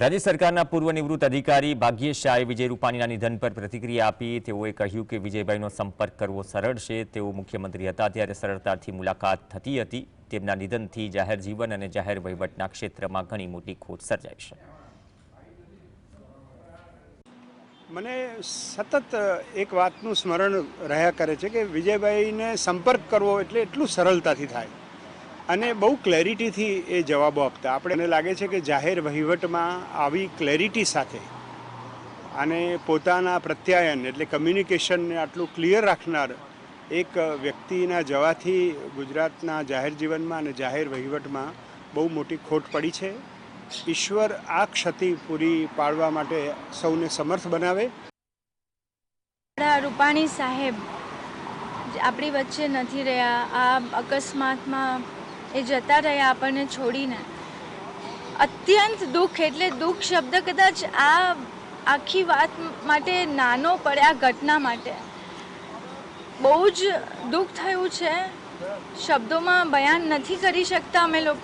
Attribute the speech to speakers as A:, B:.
A: રાજ્ય સરકારના પૂર્વ નિવૃત્ત અધિકારી ભાગ્યેશ શાહે વિજય રૂપાણીના નિધન પર પ્રતિક્રિયા આપી તેઓએ કહ્યું કે વિજયભાઈનો સંપર્ક કરવો સરળ છે. તેઓ મુખ્યમંત્રી હતા ત્યારે સરળતાથી મુલાકાત થતી હતી. તેમના નિધનથી જાહેર જીવન અને જાહેર વહીવટના ક્ષેત્રમાં ઘણી મોટી ખોટ સર્જાઈ છે.
B: મને સતત એક વાતનું સ્મરણ રહ્યા કરે છે કે વિજયભાઈને સંપર્ક કરવો એટલે એટલું સરળતાથી થાય. અને બહુ ક્લેરિટીથી એ જવાબો આપતા. આપણે મને લાગે છે કે જાહેર વહીવટમાં આવી ક્લેરિટી સાથે અને પોતાના પ્રત્યાયન એટલે કમ્યુનિકેશનને આટલું ક્લિયર રાખનાર એક વ્યક્તિના જવાથી ગુજરાતના જાહેર જીવનમાં અને જાહેર વહીવટમાં બહુ મોટી ખોટ પડી છે. ઈશ્વર આ ક્ષતિ પૂરી પાડવા માટે સૌને સમર્થ બનાવે.
C: રૂપાણી સાહેબ આપણી વચ્ચે નથી રહ્યા. આ અકસ્માતમાં એ જતા રહ્યા આપણને છોડીને. અત્યંત દુઃખ એટલે દુઃખ શબ્દ કદાચ આ આખી વાત માટે નાનો પડે, આ ઘટના માટે. બહુ જ દુઃખ થયું છે. શબ્દોમાં બયાન નથી કરી શકતા અમે લોકો.